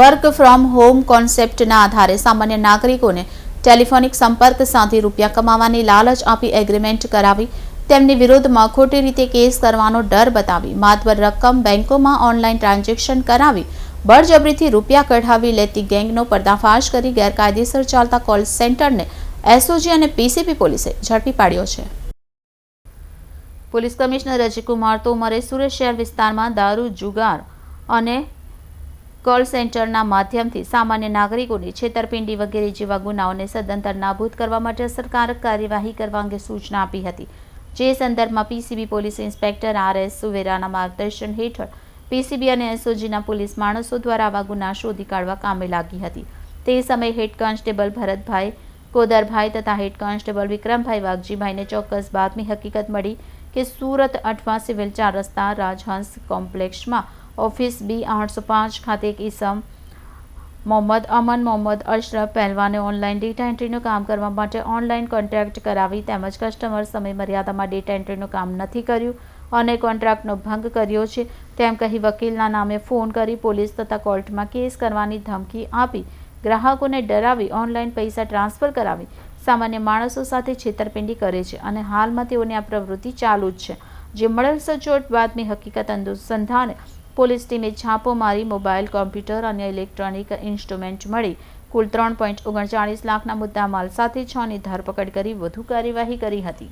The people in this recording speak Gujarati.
વર્ક ફ્રોમ હોમ કોન્સેપ્ટના આધારે સામાન્ય નાગરિકોને ટેલિફોનિક સંપર્ક સાધી રૂપિયા કમાવાની લાલચ આપી એગ્રીમેન્ટ કરાવી, તેમની વિરુદ્ધમાં ખોટી રીતે કેસ કરવાનો ડર બતાવી, માતબર રકમ બેંકોમાં ઓનલાઈન ટ્રાન્ઝેક્શન કરાવી, બળજબરીથી રૂપિયા કઢાવી લેતી ગેંગનો પર્દાફાશ કરી ગેરકાયદેસર ચાલતા કોલ સેન્ટરને એસઓજી અને પીસીપી પોલીસે ઝડપી પાડ્યો છે. પોલીસ કમિશનર અજયકુમાર તોમરે સુરત શહેર વિસ્તારમાં દારૂ જુગાર અને કોલ સેન્ટરના માધ્યમથી સામાન્ય નાગરિકોની છેતરપિંડી વગેરે જેવા ગુનાઓને સદંતર નાબૂદ કરવા માટે અસરકારક કાર્યવાહી કરવા અંગે સૂચના આપી હતી. જે સંદર્ભમાં PCB police inspector R S સુવેરાના માર્ગદર્શન હેઠળ પીસીબી અને એસઓજીના પોલીસ માણસો દ્વારા આવા ગુના શોધી કાઢવા કામે લાગી હતી. તે સમયે હેડ કોન્સ્ટેબલ ભરતભાઈ કોદરભાઈ તથા હેડ કોન્સ્ટેબલ વિક્રમભાઈ વાઘજીભાઈને ચોક્કસ બાતમી હકીકત મળી કે સુરત અઠવા સિવિલ ચાર રસ્તા રાજહંસ કોમ્પ્લેક્ષમાં ઓફિસ બી આઠસો પાંચ ખાતે એક ઈસમ. મોહમ્મદ અમન મોહમ્મદ અશરફ પહેલવાને ઓનલાઈન ડેટા એન્ટ્રીનું કામ કરવા માટે ઓનલાઈન કોન્ટ્રાક્ટ કરાવી તેમજ કસ્ટમર સમય મર્યાદામાં ડેટા એન્ટ્રીનું કામ નથી કર્યું અને કોન્ટ્રાક્ટનો ભંગ કર્યો છે. તેમ કહી વકીલના નામે ફોન કરી પોલીસ તથા કોર્ટમાં કેસ કરવાની ધમકી આપી. ગ્રાહકોને ડરાવી ઓનલાઈન પૈસા ટ્રાન્સફર કરાવી. સામાન્ય માણસો સાથે છેતરપિંડી કરે છે અને હાલમાં તેઓની આ પ્રવૃત્તિ ચાલુ જ છે. જે મળેલ સચોટ બાતમી હકીકત અનુસંધાને પોલીસ ટીમે છાપો મારી મોબાઈલ, કોમ્પ્યુટર અને ઇલેક્ટ્રોનિક ઇન્સ્ટ્રુમેન્ટ મળી. કુલ ત્રણ પોઈન્ટ ઓગણચાળીસ લાખના મુદ્દામાલ સાથે છની ધરપકડ કરી વધુ કાર્યવાહી કરી હતી.